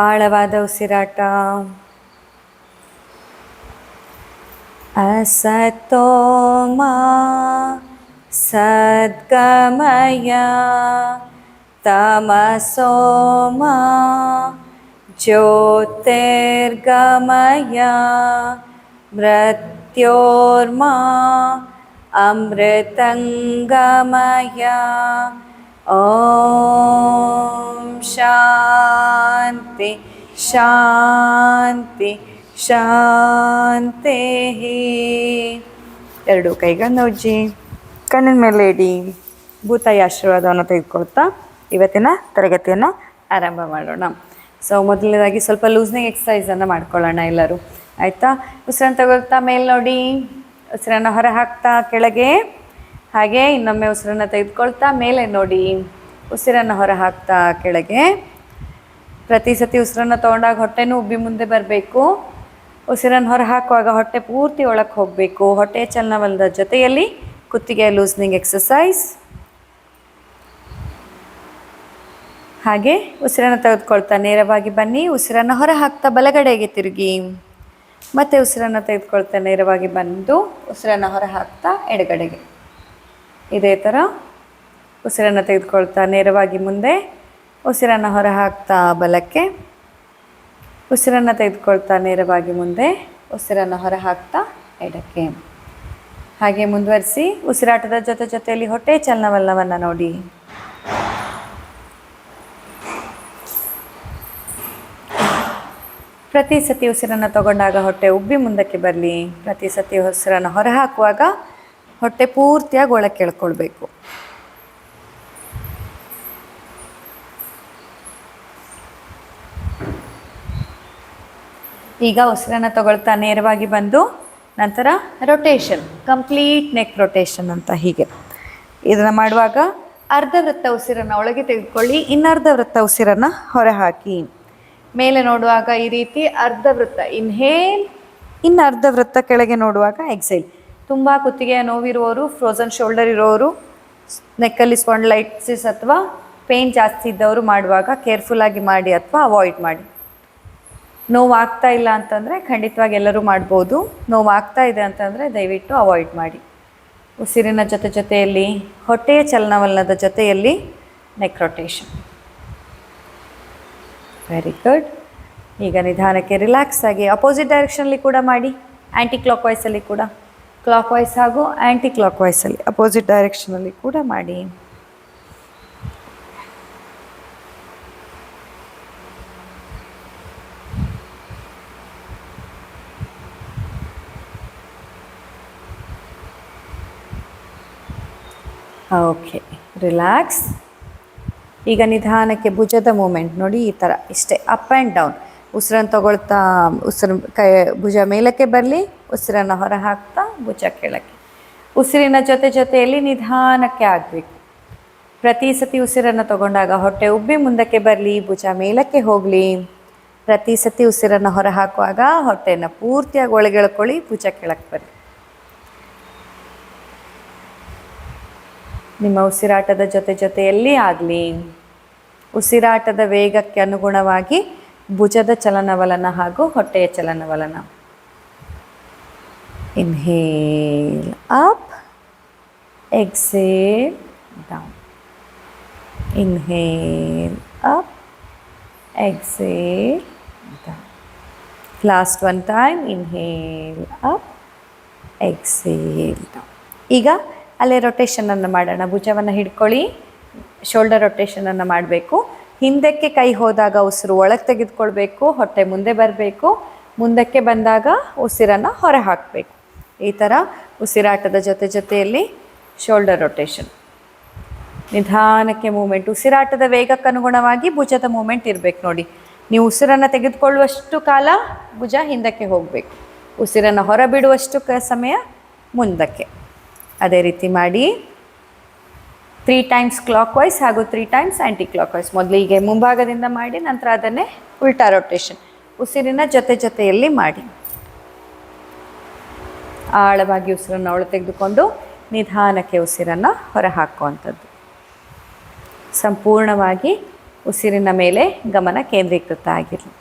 ಆಳವಾದ ಉಸಿರಾಟ असतो मा सद्गमय तमसो मा ज्योतिर्गमय मृत्योर्मा अमृतङ्गमय ॐ शान्ति ಶಾಂತಿ ಶಾಂತಿ ಎರಡು ಕೈಗಳನ್ನ ಉಜ್ಜಿ ಕಣ್ಣಿನ ಮೇಲೆ ಇಡಿ ಭೂತಾಯಿ ಆಶೀರ್ವಾದವನ್ನು ತೆಗೆದುಕೊಳ್ತಾ ಇವತ್ತಿನ ತರಗತಿಯನ್ನು ಆರಂಭ ಮಾಡೋಣ ಸೊ ಮೊದಲನೇದಾಗಿ ಸ್ವಲ್ಪ ಲೂಸ್ನಿಂಗ್ ಎಕ್ಸಸೈಸನ್ನು ಮಾಡ್ಕೊಳ್ಳೋಣ ಎಲ್ಲರೂ ಆಯಿತಾ ಉಸಿರನ್ನು ತಗೊಳ್ತಾ ಮೇಲೆ ನೋಡಿ ಉಸಿರನ್ನು ಹೊರ ಹಾಕ್ತಾ ಕೆಳಗೆ ಹಾಗೆ ಇನ್ನೊಮ್ಮೆ ಉಸಿರನ್ನು ತೆಗೆದುಕೊಳ್ತಾ ಮೇಲೆ ನೋಡಿ. ಉಸಿರನ್ನು ಹೊರ ಹಾಕ್ತಾ ಕೆಳಗೆ. ಪ್ರತಿ ಸತಿ ಉಸಿರನ್ನು ತೊಗೊಂಡಾಗ ಹೊಟ್ಟೆನೂ ಉಬ್ಬಿ ಮುಂದೆ ಬರಬೇಕು. ಉಸಿರನ್ನು ಹೊರ ಹಾಕುವಾಗ ಹೊಟ್ಟೆ ಪೂರ್ತಿ ಒಳಕ್ಕೆ ಹೋಗಬೇಕು. ಹೊಟ್ಟೆ ಚಲನವಲದ ಜೊತೆಯಲ್ಲಿ ಕುತ್ತಿಗೆ ಲೂಸ್ನಿಂಗ್ ಎಕ್ಸಸೈಸ್ ಹಾಗೆ ಉಸಿರನ್ನು ತೆಗೆದುಕೊಳ್ತಾ ನೇರವಾಗಿ ಬನ್ನಿ. ಉಸಿರನ್ನು ಹೊರ ಹಾಕ್ತಾ ಬಲಗಡೆಗೆ ತಿರುಗಿ. ಮತ್ತೆ ಉಸಿರನ್ನು ತೆಗೆದುಕೊಳ್ತಾ ನೇರವಾಗಿ ಬಂದು ಉಸಿರನ್ನು ಹೊರ ಹಾಕ್ತಾ ಎಡಗಡೆಗೆ. ಇದೇ ಥರ ಉಸಿರನ್ನು ತೆಗೆದುಕೊಳ್ತಾ ನೇರವಾಗಿ ಮುಂದೆ ಉಸಿರನ್ನು ಹೊರ ಹಾಕ್ತಾ ಬಲಕ್ಕೆ. ಉಸಿರನ್ನು ತೆಗೆದುಕೊಳ್ತಾ ನೇರವಾಗಿ ಮುಂದೆ ಉಸಿರನ್ನು ಹೊರ ಹಾಕ್ತಾ ಎಡಕ್ಕೆ. ಹಾಗೆ ಮುಂದುವರಿಸಿ ಉಸಿರಾಟದ ಜೊತೆ ಜೊತೆಯಲ್ಲಿ ಹೊಟ್ಟೆ ಚಲನವಲ್ಲವನ್ನು ನೋಡಿ. ಪ್ರತಿ ಸತಿ ಉಸಿರನ್ನು ತಗೊಂಡಾಗ ಹೊಟ್ಟೆ ಉಬ್ಬಿ ಮುಂದಕ್ಕೆ ಬರಲಿ. ಪ್ರತಿ ಸತಿ ಉಸಿರನ್ನು ಹೊರ ಹಾಕುವಾಗ ಹೊಟ್ಟೆ ಪೂರ್ತಿಯಾಗಿ ಒಳಕ್ಕೆ ಎಳ್ಕೊಳ್ಬೇಕು ಈಗ ಉಸಿರನ್ನು ತಗೊಳ್ತಾ ನೇರವಾಗಿ ಬಂದು ನಂತರ ರೊಟೇಷನ್ ಕಂಪ್ಲೀಟ್ ನೆಕ್ ರೊಟೇಷನ್ ಅಂತ ಹೀಗೆ. ಇದನ್ನ ಮಾಡುವಾಗ ಅರ್ಧ ವೃತ್ತ ಉಸಿರನ್ನು ಒಳಗೆ ತೆಗೆದುಕೊಳ್ಳಿ, ಇನ್ನರ್ಧ ವೃತ್ತ ಉಸಿರನ್ನು ಹೊರ ಹಾಕಿ. ಮೇಲೆ ನೋಡುವಾಗ ಈ ರೀತಿ ಅರ್ಧ ವೃತ್ತ ಇನ್ಹೇಲ್ ಇನ್ನು ಅರ್ಧ ವೃತ್ತ ಕೆಳಗೆ ನೋಡುವಾಗ ಎಕ್ಸೈಲ್ ತುಂಬ ಕುತ್ತಿಗೆಯ ನೋವಿರುವವರು ಫ್ರೋಸನ್ ಶೋಲ್ಡರ್ ಇರೋರು, ನೆಕ್ಕಲ್ಲಿ ಸ್ಪಾಂಡ್ಲೈಟಿಸ್ ಅಥವಾ ಪೇಯ್ನ್ ಜಾಸ್ತಿ ಇದ್ದವರು ಮಾಡುವಾಗ ಕೇರ್ಫುಲ್ಲಾಗಿ ಮಾಡಿ ಅಥವಾ ಅವಾಯ್ಡ್ ಮಾಡಿ. ನೋವಾಗ್ತಾ ಇಲ್ಲ ಅಂತಂದರೆ ಖಂಡಿತವಾಗಿ ಎಲ್ಲರೂ ಮಾಡ್ಬೋದು. ನೋವಾಗ್ತಾ ಇದೆ ಅಂತಂದರೆ ದಯವಿಟ್ಟು ಅವಾಯ್ಡ್ ಮಾಡಿ. ಉಸಿರಿನ ಜೊತೆ ಜೊತೆಯಲ್ಲಿ, ಹೊಟ್ಟೆಯ ಚಲನವಲನದ ಜೊತೆಯಲ್ಲಿ ನೆಕ್ರೊಟೇಷನ್ ವೆರಿ ಗುಡ್ ಈಗ ನಿಧಾನಕ್ಕೆ ರಿಲ್ಯಾಕ್ಸ್ ಆಗಿ ಅಪೋಸಿಟ್ ಡೈರೆಕ್ಷನಲ್ಲಿ ಕೂಡ ಮಾಡಿ ಆ್ಯಂಟಿ ಕ್ಲಾಕ್ ವೈಸಲ್ಲಿ ಕೂಡ. ಕ್ಲಾಕ್ ವೈಸ್ ಹಾಗೂ ಆ್ಯಂಟಿ ಕ್ಲಾಕ್ ವೈಸಲ್ಲಿ ಅಪೋಸಿಟ್ ಡೈರೆಕ್ಷನಲ್ಲಿ ಕೂಡ ಮಾಡಿ. ಓಕೆ ರಿಲ್ಯಾಕ್ಸ್ ಈಗ ನಿಧಾನಕ್ಕೆ ಭುಜದ ಮೂಮೆಂಟ್ ನೋಡಿ ಈ ಥರ ಇಷ್ಟೇ ಅಪ್ ಆ್ಯಂಡ್ ಡೌನ್ ಉಸಿರನ್ನು ತಗೊಳ್ತಾ, ಉಸಿರು ಕೈ, ಭುಜ ಮೇಲಕ್ಕೆ ಬರಲಿ, ಉಸಿರನ್ನು ಹೊರ ಹಾಕ್ತಾ ಭುಜ ಕೆಳಕ್ಕೆ. ಉಸಿರಿನ ಜೊತೆ ಜೊತೆಯಲ್ಲಿ ನಿಧಾನಕ್ಕೆ ಆಗಬೇಕು. ಪ್ರತಿ ಸತಿ ಉಸಿರನ್ನು ತಗೊಂಡಾಗ ಹೊಟ್ಟೆ ಉಬ್ಬಿ ಮುಂದಕ್ಕೆ ಬರಲಿ, ಭುಜ ಮೇಲಕ್ಕೆ ಹೋಗಲಿ. ಪ್ರತಿ ಸತಿ ಉಸಿರನ್ನು ಹೊರ ಹಾಕುವಾಗ ಹೊಟ್ಟೆಯನ್ನು ಪೂರ್ತಿಯಾಗಿ ಒಳಗೆಳ್ಕೊಳ್ಳಿ, ಭುಜ ಕೆಳಕ್ಕೆ ಬರಲಿ. ನಿಮ್ಮ ಉಸಿರಾಟದ ಜೊತೆ ಜೊತೆಯಲ್ಲಿ ಆಗಲಿ. ಉಸಿರಾಟದ ವೇಗಕ್ಕೆ ಅನುಗುಣವಾಗಿ ಭುಜದ ಚಲನವಲನ ಹಾಗೂ ಹೊಟ್ಟೆಯ ಚಲನವಲನ. Inhale up exhale down inhale up exhale down last one time inhale up exhale down ಈಗ ಅಲ್ಲೇ ರೊಟೇಷನನ್ನು ಮಾಡೋಣ. ಭುಜವನ್ನು ಹಿಡ್ಕೊಳ್ಳಿ. ಶೋಲ್ಡರ್ ರೊಟೇಷನನ್ನು ಮಾಡಬೇಕು. ಹಿಂದಕ್ಕೆ ಕೈ ಹೋದಾಗ ಉಸಿರು ಒಳಗೆ ತೆಗೆದುಕೊಳ್ಬೇಕು, ಹೊಟ್ಟೆ ಮುಂದೆ ಬರಬೇಕು, ಮುಂದಕ್ಕೆ ಬಂದಾಗ ಉಸಿರನ್ನು ಹೊರ ಹಾಕಬೇಕು. ಈ ಥರ ಉಸಿರಾಟದ ಜೊತೆ ಜೊತೆಯಲ್ಲಿ ಶೋಲ್ಡರ್ ರೊಟೇಷನ್ ನಿಧಾನಕ್ಕೆ ಮೂಮೆಂಟ್ ಉಸಿರಾಟದ ವೇಗಕ್ಕೆ ಅನುಗುಣವಾಗಿ ಭುಜದ ಮೂಮೆಂಟ್ ಇರಬೇಕು ನೋಡಿ. ನೀವು ಉಸಿರನ್ನು ತೆಗೆದುಕೊಳ್ಳುವಷ್ಟು ಕಾಲ ಭುಜ ಹಿಂದಕ್ಕೆ ಹೋಗಬೇಕು. ಉಸಿರನ್ನು ಹೊರಬಿಡುವಷ್ಟು ಕ ಸಮಯ ಮುಂದಕ್ಕೆ. ಅದೇ ರೀತಿ ಮಾಡಿ. ತ್ರೀ ಟೈಮ್ಸ್ ಕ್ಲಾಕ್ ವೈಸ್ ಹಾಗೂ three times anticlockwise ಮೊದಲಿಗೆ ಮುಂಭಾಗದಿಂದ ಮಾಡಿ, ನಂತರ ಅದನ್ನೇ ಉಲ್ಟಾ ರೊಟೇಷನ್ ಉಸಿರಿನ ಜೊತೆ ಜೊತೆಯಲ್ಲಿ ಮಾಡಿ. ಆಳವಾಗಿ ಉಸಿರನ್ನು ಅವಳು ತೆಗೆದುಕೊಂಡು ನಿಧಾನಕ್ಕೆ ಉಸಿರನ್ನು ಹೊರಹಾಕುವಂಥದ್ದು. ಸಂಪೂರ್ಣವಾಗಿ ಉಸಿರಿನ ಮೇಲೆ ಗಮನ ಕೇಂದ್ರೀಕೃತ ಆಗಿರಲಿ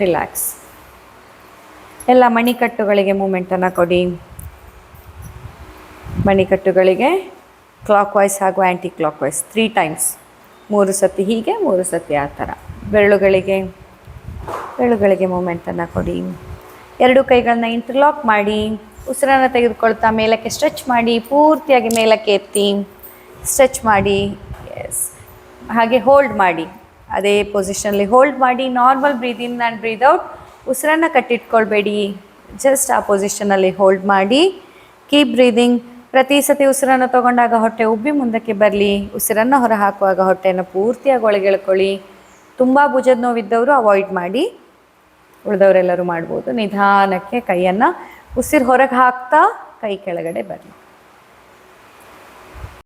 ರಿಲ್ಯಾಕ್ಸ್ ಎಲ್ಲ ಮಣಿಕಟ್ಟುಗಳಿಗೆ ಮೂಮೆಂಟನ್ನು ಕೊಡಿ. ಮಣಿಕಟ್ಟುಗಳಿಗೆ ಕ್ಲಾಕ್ ವೈಸ್ ಹಾಗೂ ಆ್ಯಂಟಿ ಕ್ಲಾಕ್ ವೈಸ್ ತ್ರೀ ಟೈಮ್ಸ್ ಮೂರು ಸತಿ ಹೀಗೆ, ಮೂರು ಸತಿ ಆ ಥರ. ಬೆರಳುಗಳಿಗೆ ಬೆರಳುಗಳಿಗೆ ಮೂಮೆಂಟನ್ನು ಕೊಡಿ. ಎರಡು ಕೈಗಳನ್ನ ಇಂಟರ್ಲಾಕ್ ಮಾಡಿ, ಉಸಿರನ್ನು ತೆಗೆದುಕೊಳ್ತಾ ಮೇಲಕ್ಕೆ ಸ್ಟ್ರೆಚ್ ಮಾಡಿ, ಪೂರ್ತಿಯಾಗಿ ಮೇಲಕ್ಕೆ ಎತ್ತಿ ಸ್ಟ್ರೆಚ್ ಮಾಡಿ ಎಸ್ ಹಾಗೆ ಹೋಲ್ಡ್ ಮಾಡಿ. ಅದೇ ಪೊಸಿಷನಲ್ಲಿ ಹೋಲ್ಡ್ ಮಾಡಿ normal breathe in and breathe out ಉಸಿರನ್ನು ಕಟ್ಟಿಟ್ಕೊಳ್ಬೇಡಿ. ಜಸ್ಟ್ ಆ ಪೊಸಿಷನಲ್ಲಿ ಹೋಲ್ಡ್ ಮಾಡಿ. ಕೀಪ್ ಬ್ರೀದಿಂಗ್ ಪ್ರತಿ ಸತಿ ಉಸಿರನ್ನು ತಗೊಂಡಾಗ ಹೊಟ್ಟೆ ಉಬ್ಬಿ ಮುಂದಕ್ಕೆ ಬರಲಿ, ಉಸಿರನ್ನು ಹೊರ ಹಾಕುವಾಗ ಹೊಟ್ಟೆಯನ್ನು ಪೂರ್ತಿಯಾಗಿ ಒಳಗೆಳ್ಕೊಳ್ಳಿ. ತುಂಬ ಭುಜದ ನೋವಿದ್ದವರು ಅವಾಯ್ಡ್ ಮಾಡಿ, ಉಳಿದವರೆಲ್ಲರೂ ಮಾಡ್ಬೋದು. ನಿಧಾನಕ್ಕೆ ಕೈಯನ್ನು ಉಸಿರು ಹೊರಗೆ ಹಾಕ್ತಾ ಕೈ ಕೆಳಗಡೆ ಬರಲಿ.